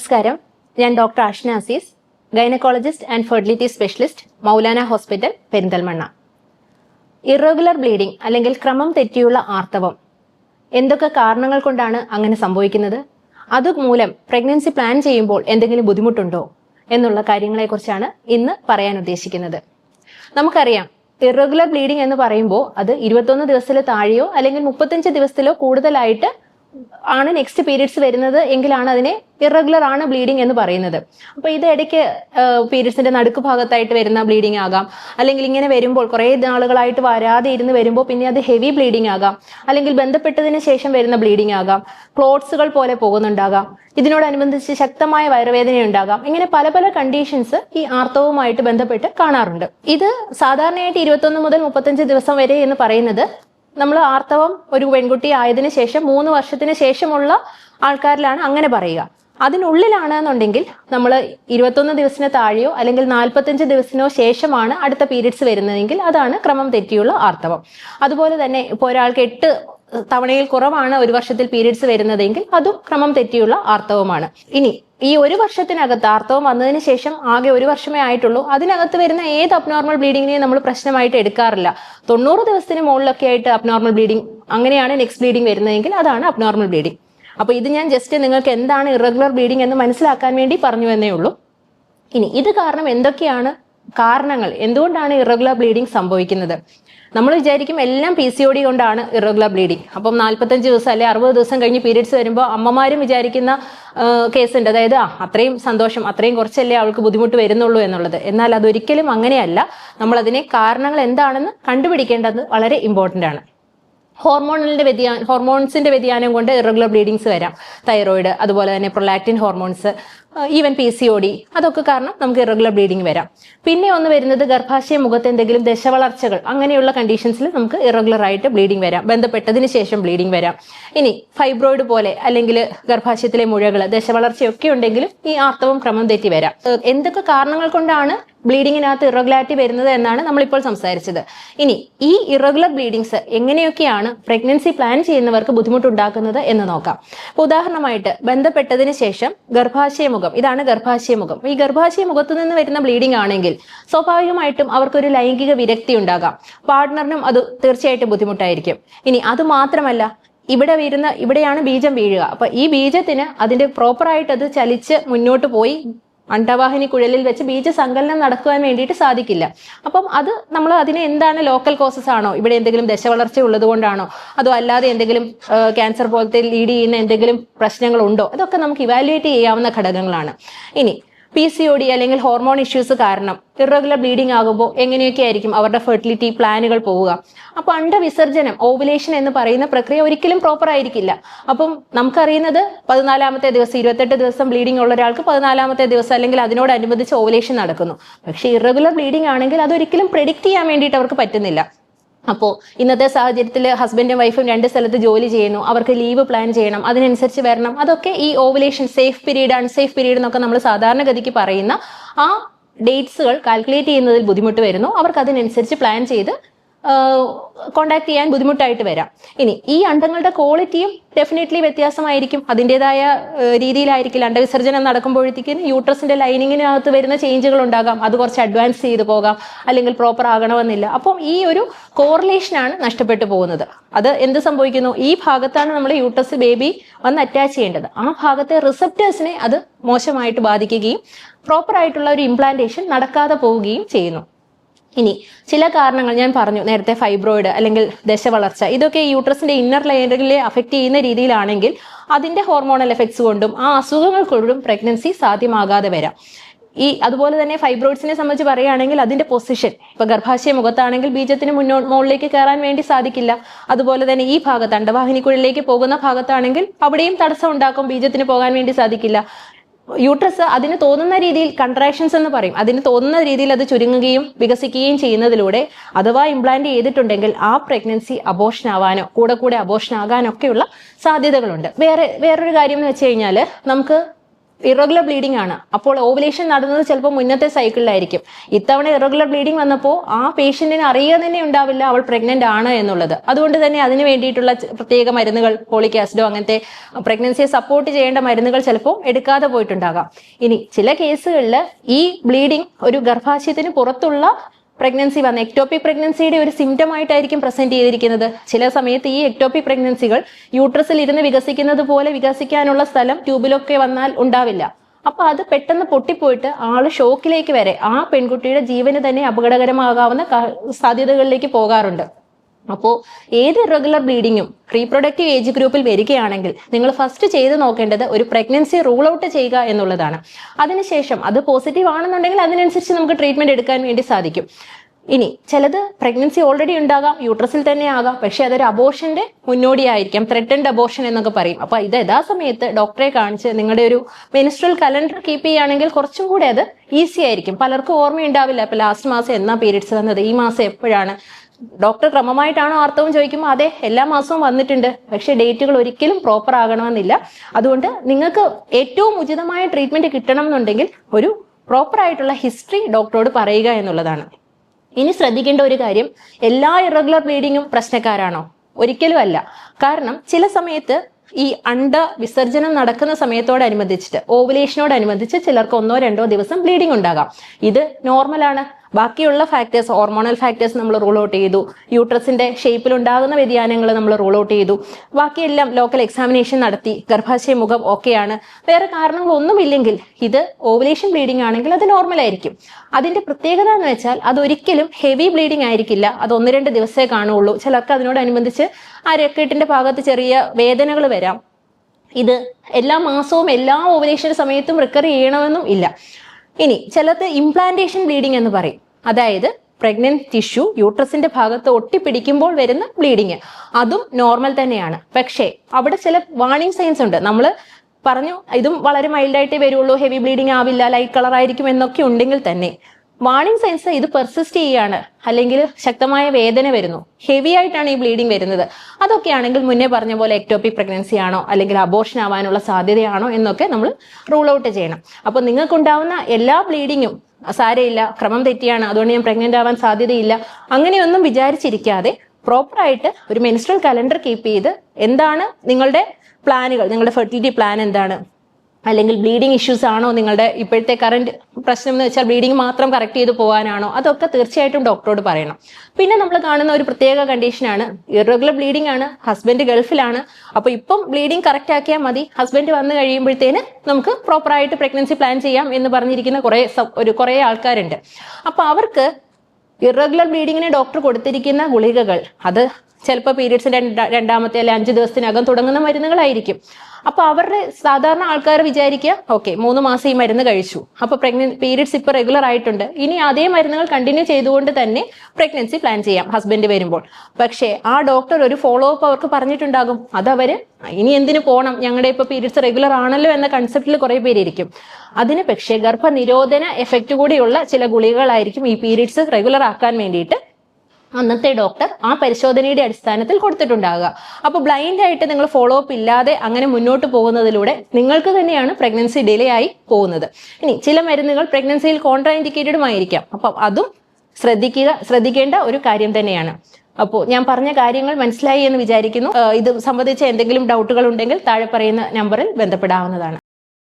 നമസ്കാരം. ഞാൻ doctor Ashna Aziz gynaecologist and fertility specialist Moulana hospital Perinthalmanna. Irregular bleeding അല്ലെങ്കിൽ ക്രമം തെറ്റിയുള്ള ആർത്തവം. എന്തൊക്കെ കാരണങ്ങൾ കൊണ്ടാണ് അങ്ങനെ സംഭവിക്കുന്നത്? അതുമൂലം പ്രഗ്നൻസി പ്ലാൻ ചെയ്യുമ്പോൾ എന്തെങ്കിലും ബുദ്ധിമുട്ടുണ്ടോ എന്നുള്ള കാര്യങ്ങളെക്കുറിച്ചാണ് ഇന്ന് പറയാൻ ഉദ്ദേശിക്കുന്നത്. നമുക്കറിയാം ഇറഗുലർ ബ്ലീഡിംഗ് എന്ന് പറയുമ്പോൾ അത് ഇരുപത്തൊന്ന് ദിവസത്തിൽ താഴെയോ അല്ലെങ്കിൽ മുപ്പത്തഞ്ച് ദിവസത്തിലോ കൂടുതലായിട്ട് ആണ് നെക്സ്റ്റ് പീരീഡ്സ് വരുന്നത് എങ്കിലാണ് അതിനെ ഇറഗുലർ ആണ് ബ്ലീഡിംഗ് എന്ന് പറയുന്നത്. അപ്പൊ ഇത് ഇടയ്ക്ക് പീരീഡ്സിന്റെ നടുക്ക് ഭാഗത്തായിട്ട് വരുന്ന ബ്ലീഡിംഗ് ആകാം. അല്ലെങ്കിൽ ഇങ്ങനെ വരുമ്പോൾ കുറേ നാളുകളായിട്ട് വരാതെ ഇരുന്ന് വരുമ്പോൾ പിന്നെ അത് ഹെവി ബ്ലീഡിംഗ് ആകാം. അല്ലെങ്കിൽ ബന്ധപ്പെട്ടതിന് ശേഷം വരുന്ന ബ്ലീഡിംഗ് ആകാം. ക്ലോട്ട്സുകൾ പോലെ പോകുന്നുണ്ടാകാം. ഇതിനോടനുബന്ധിച്ച് ശക്തമായ വയറുവേദന ഉണ്ടാകാം. ഇങ്ങനെ പല പല കണ്ടീഷൻസ് ഈ ആർത്തവുമായിട്ട് ബന്ധപ്പെട്ട് കാണാറുണ്ട്. ഇത് സാധാരണയായിട്ട് ഇരുപത്തൊന്ന് മുതൽ മുപ്പത്തഞ്ച് ദിവസം വരെ എന്ന് പറയുന്നത് നമ്മൾ ആർത്തവം ഒരു പെൺകുട്ടി ആയതിനു ശേഷം മൂന്ന് വർഷത്തിന് ശേഷമുള്ള ആൾക്കാരിലാണ് അങ്ങനെ പറയുക. അതിനുള്ളിലാണെന്നുണ്ടെങ്കിൽ നമ്മൾ ഇരുപത്തൊന്ന് ദിവസത്തിന് താഴെയോ അല്ലെങ്കിൽ നാൽപ്പത്തഞ്ച് ദിവസത്തിനോ ശേഷമാണ് അടുത്ത പീരീഡ്സ് വരുന്നതെങ്കിൽ അതാണ് ക്രമം തെറ്റിയുള്ള ആർത്തവം. അതുപോലെ തന്നെ ഇപ്പോൾ ഒരാൾക്ക് എട്ട് തവണയിൽ കുറവാണ് ഒരു വർഷത്തിൽ പീരീഡ്സ് വരുന്നതെങ്കിൽ അതും ക്രമം തെറ്റിയുള്ള ആർത്തവമാണ്. ഇനി ഈ ഒരു വർഷത്തിനകത്ത് ആർത്തവം വന്നതിന് ശേഷം ആകെ ഒരു വർഷമേ ആയിട്ടുള്ളൂ. അതിനകത്ത് വരുന്ന ഏത് അബ്നോർമൽ ബ്ലീഡിങ്ങിനെയും നമ്മൾ പ്രശ്നമായിട്ട് എടുക്കാറില്ല. തൊണ്ണൂറ് ദിവസത്തിന് മുകളിലൊക്കെ ആയിട്ട് അബ്നോർമൽ ബ്ലീഡിങ് അങ്ങനെയാണ് നെക്സ്റ്റ് ബ്ലീഡിങ് വരുന്നതെങ്കിൽ അതാണ് അബ്നോർമൽ ബ്ലീഡിങ് അപ്പൊ ഇത് ഞാൻ ജസ്റ്റ് നിങ്ങൾക്ക് എന്താണ് ഇറഗുലർ ബ്ലീഡിങ് എന്ന് മനസ്സിലാക്കാൻ വേണ്ടി പറഞ്ഞു എന്നേ ഉള്ളൂ. ഇനി ഇത് കാരണം എന്തൊക്കെയാണ് കാരണങ്ങൾ? എന്തുകൊണ്ടാണ് ഇറഗുലർ ബ്ലീഡിങ് സംഭവിക്കുന്നത്? നമ്മൾ വിചാരിക്കും എല്ലാം പി സി ഒ ഡി കൊണ്ടാണ് ഇറഗുലർ ബ്ലീഡിങ് അപ്പം നാൽപ്പത്തഞ്ച് ദിവസം അല്ലെ അറുപത് ദിവസം കഴിഞ്ഞ് പീരീഡ്സ് വരുമ്പോൾ അമ്മമാരും വിചാരിക്കുന്ന കേസ് ഉണ്ട്. അതായത് അത്രയും സന്തോഷം അത്രയും കുറച്ചല്ലേ അവൾക്ക് ബുദ്ധിമുട്ട് വരുന്നുള്ളൂ എന്നുള്ളത്. എന്നാൽ അതൊരിക്കലും അങ്ങനെയല്ല. നമ്മളതിനെ കാരണങ്ങൾ എന്താണെന്ന് കണ്ടുപിടിക്കേണ്ടത് വളരെ ഇമ്പോർട്ടന്റ് ആണ്. ഹോർമോണിന്റെ വ്യതിയാനം ഹോർമോൺസിന്റെ വ്യതിയാനം കൊണ്ട് ഇറഗുലർ ബ്ലീഡിങ്സ് വരാം. തൈറോയിഡ് അതുപോലെ തന്നെ prolactin hormones even P C O D അതൊക്കെ കാരണം നമുക്ക് ഇറഗുലർ ബ്ലീഡിങ് വരാം. പിന്നെ ഒന്ന് വരുന്നത് ഗർഭാശയ മുഖത്ത് എന്തെങ്കിലും ദശവളർച്ചകൾ അങ്ങനെയുള്ള കണ്ടീഷൻസിൽ നമുക്ക് ഇറഗുലർ ആയിട്ട് ബ്ലീഡിങ് വരാം. ബന്ധപ്പെട്ടതിന് ശേഷം ബ്ലീഡിങ് വരാം. ഇനി ഫൈബ്രോയിഡ് പോലെ അല്ലെങ്കിൽ ഗർഭാശയത്തിലെ മുഴകൾ ദശവളർച്ചയൊക്കെ ഉണ്ടെങ്കിലും ഈ ആർത്തവം ക്രമം തെറ്റി വരാം. എന്തൊക്കെ കാരണങ്ങൾ കൊണ്ടാണ് ബ്ലീഡിങ്ങിനകത്ത് ഇറഗുലാരിറ്റി വരുന്നത് എന്നാണ് നമ്മളിപ്പോൾ സംസാരിച്ചത്. ഇനി ഈ ഇറഗുലർ ബ്ലീഡിങ്സ് എങ്ങനെയൊക്കെയാണ് പ്രഗ്നൻസി പ്ലാൻ ചെയ്യുന്നവർക്ക് ബുദ്ധിമുട്ടുണ്ടാക്കുന്നത് എന്ന് നോക്കാം. ഉദാഹരണമായിട്ട് ബന്ധപ്പെട്ടതിന് ശേഷം ഗർഭാശയമുഖം. ഇതാണ് ഗർഭാശയമുഖം. ഈ ഗർഭാശയ മുഖത്തു നിന്ന് വരുന്ന ബ്ലീഡിംഗ് ആണെങ്കിൽ സ്വാഭാവികമായിട്ടും അവർക്കൊരു ലൈംഗിക വിരക്തി ഉണ്ടാകാം. പാർട്ട്ണറിനും അത് തീർച്ചയായിട്ടും ബുദ്ധിമുട്ടായിരിക്കും. ഇനി അത് മാത്രമല്ല ഇവിടെ വീഴുന്ന ഇവിടെയാണ് ബീജം വീഴുക. അപ്പൊ ഈ ബീജത്തിന് അതിന്റെ പ്രോപ്പറായിട്ട് അത് ചലിച്ച് മുന്നോട്ട് പോയി അണ്ടവാഹിനി കുഴലിൽ വെച്ച് ബീജസങ്കലനം നടക്കുവാൻ വേണ്ടിയിട്ട് സാധിക്കില്ല. അപ്പം അത് നമ്മൾ അതിന് എന്താണ് ലോക്കൽ കോസസ് ആണോ? ഇവിടെ എന്തെങ്കിലും ദശവളർച്ച ഉള്ളത് കൊണ്ടാണോ അതോ അല്ലാതെ എന്തെങ്കിലും ക്യാൻസർ പോലത്തെ ലീഡ് ചെയ്യുന്ന എന്തെങ്കിലും പ്രശ്നങ്ങളുണ്ടോ? അതൊക്കെ നമുക്ക് ഇവാലുവേറ്റ് ചെയ്യാവുന്ന ഘടകങ്ങളാണ്. ഇനി പി സി ഒ ഡി അല്ലെങ്കിൽ ഹോർമോൺ ഇഷ്യൂസ് കാരണം ഇറഗുലർ ബ്ലീഡിംഗ് ആകുമ്പോൾ എങ്ങനെയൊക്കെ ആയിരിക്കും അവരുടെ ഫെർട്ടിലിറ്റി പ്ലാനുകൾ പോവുക. അപ്പോൾ അണ്ടവിസർജനം ഓവുലേഷൻ എന്ന് പറയുന്ന പ്രക്രിയ ഒരിക്കലും പ്രോപ്പർ ആയിരിക്കില്ല. അപ്പം നമുക്കറിയുന്നത് പതിനാലാമത്തെ ദിവസം ഇരുപത്തെട്ട് ദിവസം ബ്ലീഡിംഗ് ഉള്ള ഒരാൾക്ക് പതിനാലാമത്തെ ദിവസം അല്ലെങ്കിൽ അതിനോടനുബന്ധിച്ച് ഓവുലേഷൻ നടക്കുന്നു. പക്ഷേ ഇറഗുലർ ബ്ലീഡിംഗ് ആണെങ്കിൽ അതൊരിക്കലും പ്രെഡിക്റ്റ് ചെയ്യാൻ വേണ്ടിയിട്ട് അവർക്ക് പറ്റുന്നില്ല. അപ്പോൾ ഇന്നത്തെ സാഹചര്യത്തിൽ ഹസ്ബൻഡും വൈഫും രണ്ട് സ്ഥലത്ത് ജോലി ചെയ്യുന്നു. അവർക്ക് ലീവ് പ്ലാൻ ചെയ്യണം. അതിനനുസരിച്ച് വരണം. അതൊക്കെ ഈ ovulation safe period unsafe period എന്നൊക്കെ നമ്മൾ സാധാരണഗതിക്ക് പറയുന്ന ആ ഡേറ്റ്സുകൾ കാൽക്കുലേറ്റ് ചെയ്യുന്നതിൽ ബുദ്ധിമുട്ട് വരുന്നു. അവർക്ക് അതിനനുസരിച്ച് പ്ലാൻ ചെയ്ത് കോണ്ടാക്ട് ചെയ്യാൻ ബുദ്ധിമുട്ടായിട്ട് വരാം. ഇനി ഈ അണ്ടങ്ങളുടെ ക്വാളിറ്റിയും ഡെഫിനറ്റ്ലി വ്യത്യാസമായിരിക്കും. അതിന്റെതായ രീതിയിലായിരിക്കില്ല. അണ്ടവിസർജനം നടക്കുമ്പോഴത്തേക്കും യൂട്രസിന്റെ ലൈനിങ്ങിനകത്ത് വരുന്ന ചേഞ്ചുകൾ ഉണ്ടാകാം. അത് കുറച്ച് അഡ്വാൻസ് ചെയ്തു പോകാം. അല്ലെങ്കിൽ പ്രോപ്പർ ആകണമെന്നില്ല. അപ്പം ഈ ഒരു കോറിലേഷനാണ് നഷ്ടപ്പെട്ടു പോകുന്നത്. അത് എന്ത് സംഭവിക്കുന്നു? ഈ ഭാഗത്താണ് നമ്മൾ യൂട്രസ് ബേബി വന്ന് അറ്റാച്ച് ചെയ്യേണ്ടത്. ആ ഭാഗത്തെ റിസപ്റ്റേഴ്സിനെ അത് മോശമായിട്ട് ബാധിക്കുകയും പ്രോപ്പർ ആയിട്ടുള്ള ഒരു ഇംപ്ലാന്റേഷൻ നടക്കാതെ പോവുകയും ചെയ്യുന്നു. ഇനി ചില കാരണങ്ങൾ ഞാൻ പറഞ്ഞു. നേരത്തെ ഫൈബ്രോയിഡ് അല്ലെങ്കിൽ ദശവളർച്ച ഇതൊക്കെ യൂട്രസിന്റെ ഇന്നർ ലെയറിലെ അഫക്റ്റ് ചെയ്യുന്ന രീതിയിലാണെങ്കിൽ അതിന്റെ ഹോർമോണൽ എഫക്ട്സ് കൊണ്ടും ആ അസുഖങ്ങൾ കൊണ്ടും പ്രഗ്നൻസി സാധ്യമാകാതെ വരാം. ഈ അതുപോലെ തന്നെ ഫൈബ്രോയിഡ്സിനെ സംബന്ധിച്ച് പറയുകയാണെങ്കിൽ അതിന്റെ പൊസിഷൻ ഇപ്പൊ ഗർഭാശയ മുഖത്താണെങ്കിൽ ബീജത്തിന് മുന്നോ മുകളിലേക്ക് കയറാൻ വേണ്ടി സാധിക്കില്ല. അതുപോലെ തന്നെ ഈ ഭാഗത്ത് അണ്ടവാഹിനിക്കുള്ളിലേക്ക് പോകുന്ന ഭാഗത്താണെങ്കിൽ അവിടെയും തടസ്സം ഉണ്ടാക്കും ബീജത്തിന് പോകാൻ വേണ്ടി സാധിക്കില്ല. യൂട്രസ് അതിന് തോന്നുന്ന രീതിയിൽ കൺട്രാക്ഷൻസ് എന്ന് പറയും. അതിന് തോന്നുന്ന രീതിയിൽ അത് ചുരുങ്ങുകയും വികസിക്കുകയും ചെയ്യുന്നതിലൂടെ അഥവാ ഇംപ്ലാന്റ് ചെയ്തിട്ടുണ്ടെങ്കിൽ ആ പ്രഗ്നൻസി അബോഷൻ ആവാനോ കൂടെ കൂടെ അബോഷൻ ആകാനൊക്കെയുള്ള സാധ്യതകളുണ്ട്. വേറെ വേറൊരു കാര്യം എന്ന് വെച്ച് കഴിഞ്ഞാൽ നമുക്ക് ഇറഗുലർ ബ്ലീഡിംഗ് ആണ്. അപ്പോൾ ഓവുലേഷൻ നടന്നത് ചിലപ്പോൾ മുന്നത്തെ സൈക്കിളിലായിരിക്കും ഇത്തവണ ഇറഗുലർ ബ്ലീഡിംഗ് വന്നപ്പോൾ ആ പേഷ്യന്റിന് അറിയുക തന്നെ ഉണ്ടാവില്ല അവൾ പ്രഗ്നന്റ് ആണ് എന്നുള്ളത്. അതുകൊണ്ട് തന്നെ അതിന് വേണ്ടിയിട്ടുള്ള പ്രത്യേക മരുന്നുകൾ ഫോളിക് ആസിഡോ അങ്ങനത്തെ പ്രഗ്നൻസിയെ സപ്പോർട്ട് ചെയ്യേണ്ട മരുന്നുകൾ ചിലപ്പോൾ എടുക്കാതെ പോയിട്ടുണ്ടാകാം. ഇനി ചില കേസുകളിൽ ഈ ബ്ലീഡിംഗ് ഒരു ഗർഭാശയത്തിന് പുറത്തുള്ള പ്രഗ്നൻസി വന്ന. എക്ടോപിക് പ്രഗ്നൻസിയുടെ ഒരു സിംറ്റം ആയിട്ടായിരിക്കും പ്രസന്റ് ചെയ്തിരിക്കുന്നത്. ചില സമയത്ത് ഈ എക്ടോപിക് പ്രഗ്നൻസികൾ യൂട്രസിൽ ഇരുന്ന് വികസിക്കുന്നത് പോലെ വികസിക്കാനുള്ള സ്ഥലം ട്യൂബിലൊക്കെ വന്നാൽ ഉണ്ടാവില്ല. അപ്പൊ അത് പെട്ടെന്ന് പൊട്ടിപ്പോയിട്ട് ആൾ ഷോക്കിലേക്ക് വരെ ആ പെൺകുട്ടിയുടെ ജീവന് തന്നെ അപകടകരമാകാവുന്ന സാധ്യതകളിലേക്ക് പോകാറുണ്ട്. അപ്പോൾ ഏത് ഇറഗുലർ ബ്ലീഡിങ്ങും റീപ്രൊഡക്റ്റീവ് ഏജ് ഗ്രൂപ്പിൽ വരികയാണെങ്കിൽ നിങ്ങൾ ഫസ്റ്റ് ചെയ്ത് നോക്കേണ്ടത് ഒരു പ്രഗ്നൻസി റൂൾ ഔട്ട് ചെയ്യുക എന്നുള്ളതാണ്. അതിനുശേഷം അത് പോസിറ്റീവ് ആണെന്നുണ്ടെങ്കിൽ അതിനനുസരിച്ച് നമുക്ക് ട്രീറ്റ്മെന്റ് എടുക്കാൻ വേണ്ടി സാധിക്കും. ഇനി ചിലത് പ്രഗ്നൻസി ഓൾറെഡി ഉണ്ടാകാം യൂട്രസിൽ തന്നെ ആകാം പക്ഷെ അതൊരു അബോഷന്റെ മുന്നോടിയായിരിക്കാം ത്രെറ്റൻഡ് അബോഷൻ എന്നൊക്കെ പറയും. അപ്പൊ ഇത് യഥാസമയത്ത് ഡോക്ടറെ കാണിച്ച് നിങ്ങളുടെ ഒരു മെനിസ്ട്രൽ കലണ്ടർ കീപ്പ് ചെയ്യുകയാണെങ്കിൽ കുറച്ചും കൂടെ അത് ഈസി ആയിരിക്കും. പലർക്കും ഓർമ്മയുണ്ടാവില്ല. ഇപ്പൊ ലാസ്റ്റ് മാസം എന്നാ പീരീഡ്സ് വന്നത്? ഈ മാസം എപ്പോഴാണ്? ഡോക്ടർ ക്രമമായിട്ടാണോ ആർത്തവം ചോദിക്കുമ്പോൾ അതെ എല്ലാ മാസവും വന്നിട്ടുണ്ട്. പക്ഷേ ഡേറ്റുകൾ ഒരിക്കലും പ്രോപ്പർ ആകണമെന്നില്ല. അതുകൊണ്ട് നിങ്ങൾക്ക് ഏറ്റവും ഉചിതമായ ട്രീറ്റ്മെന്റ് കിട്ടണം എന്നുണ്ടെങ്കിൽ ഒരു പ്രോപ്പർ ആയിട്ടുള്ള ഹിസ്റ്ററി ഡോക്ടറോട് പറയുക എന്നുള്ളതാണ്. ഇനി ശ്രദ്ധിക്കേണ്ട ഒരു കാര്യം എല്ലാ ഇറഗുലർ ബ്ലീഡിങ്ങും പ്രശ്നക്കാരാണോ? ഒരിക്കലും അല്ല. കാരണം ചില സമയത്ത് ഈ അണ്ട വിസർജനം നടക്കുന്ന സമയത്തോടനുബന്ധിച്ചിട്ട് ഓവുലേഷനോടനുബന്ധിച്ച് ചിലർക്ക് ഒന്നോ രണ്ടോ ദിവസം ബ്ലീഡിംഗ് ഉണ്ടാകാം. ഇത് നോർമലാണ് ബാക്കിയുള്ള ഫാക്ടേഴ്സ് ഹോർമോണൽ ഫാക്ടേഴ്സ് നമ്മൾ റൂൾ ഔട്ട് ചെയ്തു. യൂട്രസിന്റെ ഷേപ്പിൽ ഉണ്ടാകുന്ന വ്യതിയാനങ്ങൾ നമ്മൾ റൂൾ ഔട്ട് ചെയ്തു. ബാക്കിയെല്ലാം ലോക്കൽ എക്സാമിനേഷൻ നടത്തി. ഗർഭാശയ മുഖം ഓക്കെയാണ് വേറെ കാരണങ്ങളൊന്നും ഇല്ലെങ്കിൽ ഇത് ഓവുലേഷൻ ബ്ലീഡിംഗ് ആണെങ്കിൽ അത് നോർമൽ ആയിരിക്കും. അതിന്റെ പ്രത്യേകത എന്ന് വെച്ചാൽ അതൊരിക്കലും ഹെവി ബ്ലീഡിംഗ് ആയിരിക്കില്ല. അത് ഒന്ന് രണ്ട് ദിവസമേ കാണുള്ളൂ. ചിലർക്ക് അതിനോടനുബന്ധിച്ച് ആ രക്കെട്ടിന്റെ ഭാഗത്ത് ചെറിയ വേദനകൾ വരാം. ഇത് എല്ലാ മാസവും എല്ലാ ഓവുലേഷൻ സമയത്തും റിക്കർ ചെയ്യണമെന്നും ഇല്ല. ഇനി ചിലത് ഇംപ്ലാന്റേഷൻ ബ്ലീഡിംഗ് എന്ന് പറയും. അതായത് പ്രഗ്നന്റ് ടിഷ്യൂ യൂട്രസിന്റെ ഭാഗത്ത് ഒട്ടിപ്പിടിക്കുമ്പോൾ വരുന്ന ബ്ലീഡിങ് അതും നോർമൽ തന്നെയാണ്. പക്ഷേ അവിടെ ചില വാണിംഗ് സൈൻസ് ഉണ്ട്. നമ്മൾ പറഞ്ഞു ഇതും വളരെ മൈൽഡായിട്ടേ വരുള്ളൂ. ഹെവി ബ്ലീഡിങ് ആവില്ല. ലൈറ്റ് കളർ ആയിരിക്കും എന്നൊക്കെ ഉണ്ടെങ്കിൽ തന്നെ വാർണിംഗ് സൈൻസ് ഇത് പെർസിസ്റ്റ് ചെയ്യുകയാണ് അല്ലെങ്കിൽ ശക്തമായ വേദന വരുന്നു. ഹെവി ആയിട്ടാണ് ഈ ബ്ലീഡിംഗ് വരുന്നത്. അതൊക്കെയാണെങ്കിൽ മുന്നേ പറഞ്ഞ പോലെ എക്ടോപിക് പ്രഗ്നൻസി ആണോ അല്ലെങ്കിൽ അബോർഷൻ ആവാനുള്ള സാധ്യതയാണോ എന്നൊക്കെ നമ്മൾ റൂൾ ഔട്ട് ചെയ്യണം. അപ്പോൾ നിങ്ങൾക്കുണ്ടാവുന്ന എല്ലാ ബ്ലീഡിങ്ങും സാരയില്ല ക്രമം തെറ്റിയാണ് അതുകൊണ്ട് ഞാൻ പ്രഗ്നന്റ് ആവാൻ സാധ്യതയില്ല അങ്ങനെയൊന്നും വിചാരിച്ചിരിക്കാതെ പ്രോപ്പറായിട്ട് ഒരു മെൻസ്ട്രൽ കലണ്ടർ കീപ്പ് ചെയ്ത് എന്താണ് നിങ്ങളുടെ പ്ലാനുകൾ നിങ്ങളുടെ ഫെർട്ടിലിറ്റി പ്ലാൻ എന്താണ്? അല്ലെങ്കിൽ ബ്ലീഡിങ് ഇഷ്യൂസ് ആണോ നിങ്ങളുടെ ഇപ്പോഴത്തെ കറണ്ട് പ്രശ്നം എന്ന് വെച്ചാൽ ബ്ലീഡിങ് മാത്രം കറക്റ്റ് ചെയ്ത് പോകാനാണോ? അതൊക്കെ തീർച്ചയായിട്ടും ഡോക്ടറോട് പറയണം. പിന്നെ നമ്മൾ കാണുന്ന ഒരു പ്രത്യേക കണ്ടീഷനാണ് ഇറഗുലർ ബ്ലീഡിംഗ് ആണ്. ഹസ്ബൻഡ് ഗൾഫിലാണ്. അപ്പോൾ ഇപ്പം ബ്ലീഡിംഗ് കറക്റ്റ് ആക്കിയാൽ മതി. ഹസ്ബൻഡ് വന്നു കഴിയുമ്പോഴത്തേന് നമുക്ക് പ്രോപ്പറായിട്ട് പ്രഗ്നൻസി പ്ലാൻ ചെയ്യാം എന്ന് പറഞ്ഞിരിക്കുന്ന കുറേ ഒരു കുറേ ആൾക്കാരുണ്ട്. അപ്പോൾ അവർക്ക് ഇറഗുലർ ബ്ലീഡിങ്ങിന് ഡോക്ടർ കൊടുത്തിരിക്കുന്ന ഗുളികകൾ അത് ചിലപ്പോൾ പീരീഡ്സിന്റെ രണ്ടാമത്തെ അല്ലെ അഞ്ച് ദിവസത്തിനകം തുടങ്ങുന്ന മരുന്നുകളായിരിക്കും. അപ്പോൾ അവരുടെ സാധാരണ ആൾക്കാർ വിചാരിക്കുക ഓക്കെ മൂന്ന് മാസം ഈ മരുന്ന് കഴിച്ചു. അപ്പോൾ പ്രഗ്നൻ പീരീഡ്സ് ഇപ്പൊ റെഗുലർ ആയിട്ടുണ്ട്. ഇനി അതേ മരുന്നുകൾ കണ്ടിന്യൂ ചെയ്തുകൊണ്ട് തന്നെ പ്രഗ്നൻസി പ്ലാൻ ചെയ്യാം ഹസ്ബൻഡ് വരുമ്പോൾ. പക്ഷേ ആ ഡോക്ടർ ഒരു ഫോളോ അപ്പ് അവർക്ക് പറഞ്ഞിട്ടുണ്ടാകും. അതവര് ഇനി എന്തിനു പോകണം ഞങ്ങളുടെ ഇപ്പൊ പീരീഡ്സ് റെഗുലർ ആണല്ലോ എന്ന കൺസെപ്റ്റിൽ കുറെ പേരിയിരിക്കും അതിന് പക്ഷേ ഗർഭനിരോധന എഫക്റ്റ് കൂടിയുള്ള ചില ഗുളികകളായിരിക്കും ഈ പീരീഡ്സ് റെഗുലർ ആക്കാൻ വേണ്ടിയിട്ട് അന്നത്തെ ഡോക്ടർ ആ പരിശോധനയുടെ അടിസ്ഥാനത്തിൽ കൊടുത്തിട്ടുണ്ടാകുക അപ്പോൾ ബ്ലൈൻഡ് ആയിട്ട് നിങ്ങൾ ഫോളോ അപ്പ് ഇല്ലാതെ അങ്ങനെ മുന്നോട്ട് പോകുന്നതിലൂടെ നിങ്ങൾക്ക് തന്നെയാണ് പ്രഗ്നൻസി ഡിലേ ആയി പോകുന്നത്. ഇനി ചില മരുന്നുകൾ പ്രഗ്നൻസിയിൽ കോൺട്രാ ഇൻഡിക്കേറ്റഡും ആയിരിക്കാം അപ്പം അതും ശ്രദ്ധിക്കുക ശ്രദ്ധിക്കേണ്ട ഒരു കാര്യം തന്നെയാണ്. അപ്പോൾ ഞാൻ പറഞ്ഞ കാര്യങ്ങൾ മനസ്സിലായി എന്ന് വിചാരിക്കുന്നു. ഇത് സംബന്ധിച്ച എന്തെങ്കിലും ഡൗട്ടുകൾ ഉണ്ടെങ്കിൽ താഴെ പറയുന്ന നമ്പറിൽ ബന്ധപ്പെടാവുന്നതാണ്.